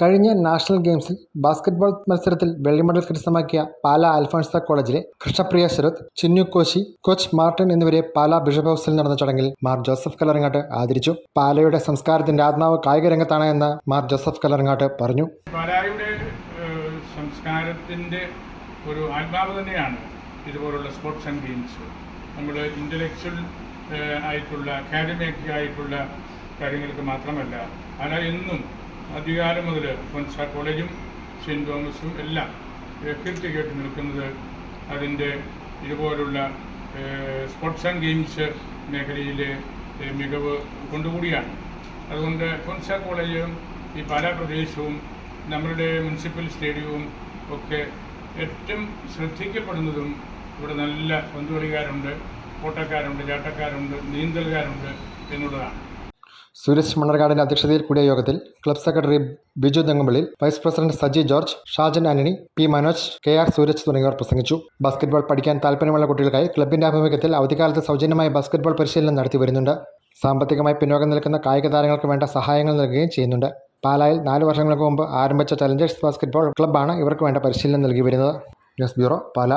കഴിഞ്ഞ നാഷണൽ ഗെയിംസിൽ ബാസ്കറ്റ്ബോൾ മത്സരത്തിൽ വെള്ളി മെഡൽ കരസ്ഥമാക്കിയ പാല അൽഫോൺസ കോളേജിലെ കൃഷ്ണപ്രിയ ശരത് ചിന്നു കോശി കോച്ച് മാർട്ടിൻ എന്നിവരെ പാല ബിഷപ്പ് ഹൗസിൽ നടന്ന ചടങ്ങിൽ മാർ ജോസഫ് കലറങ്ങാട്ട് ആദരിച്ചു. പാലയുടെ സംസ്കാരത്തിന്റെ ആത്മാവ് കായിക രംഗത്താണ് എന്ന് മാർ ജോസഫ് കലറങ്ങാട്ട് പറഞ്ഞു. പാലായുടെ സംസ്കാരത്തിന്റെ ഒരു ആത്മാവ് തന്നെയാണ് ഇതുപോലുള്ള സ്പോർട്സ് ആൻഡ് ഗെയിംസ്. നമ്മൾ ഇന്റലക്ച്വൽ ആയിട്ടുള്ള അക്കാഡമിക് ആയിട്ടുള്ള കാര്യങ്ങൾക്ക് മാത്രമല്ല പാല എന്നും അധികാരം മുതൽ ഫൊൻസ കോളേജും സെന്റ് തോമസും എല്ലാം കീർത്തി കേട്ട് നിൽക്കുന്നത് അതിന്റെ ഇതുപോലുള്ള സ്പോർട്സ് ആൻഡ് ഗെയിംസ് മേഖലയിലെ മികവ് കൊണ്ടുകൂടിയാണ്. അതുകൊണ്ട് ഫൊൻസ കോളേജും ഈ പാലാ പ്രദേശവും നമ്മളുടെ മുനിസിപ്പൽ സ്റ്റേഡിയവും ഒക്കെ ഏറ്റവും ശ്രദ്ധിക്കപ്പെടുന്നതും ഇവിടെ നല്ല പന്തുകളിക്കാരുണ്ട് ഓട്ടക്കാരുണ്ട് ചാട്ടക്കാരുണ്ട് നീന്തൽക്കാരുണ്ട് എന്നുള്ളതാണ്. സുരേഷ് മണ്ണർകാടിന്റെ അധ്യക്ഷതയിൽ കൂടിയ യോഗത്തിൽ club secretary Biju Thengumpally vice president Saji George Shajan Antony P Manoj K R Sooraj തുടങ്ങിയവർ പ്രസംഗിച്ചു. ബാസ്കറ്റ്ബോൾ പഠിക്കാൻ താല്പര്യമുള്ള കുട്ടികൾക്കായി ക്ലബിന്റെ ആഭിമുഖ്യത്തിൽ അവധിക്കാലത്ത് സൗജന്യമായി ബാസ്കറ്റ്ബോൾ പരിശീലനം നടത്തി വരുന്നുണ്ട്. സാമ്പത്തികമായി പിന്നോക്കം നിൽക്കുന്ന കായിക താരങ്ങൾക്ക് വേണ്ട സഹായങ്ങൾ നൽകുകയും ചെയ്യുന്നുണ്ട്. പാലായിൽ നാല് വർഷങ്ങൾക്ക് മുമ്പ് ആരംഭിച്ച ചലഞ്ചേഴ്സ് ബാസ്കറ്റ്ബോൾ ക്ലബ്ബാണ് ഇവർക്ക് വേണ്ട പരിശീലനം നൽകി വരുന്നത്. News bureau Pala.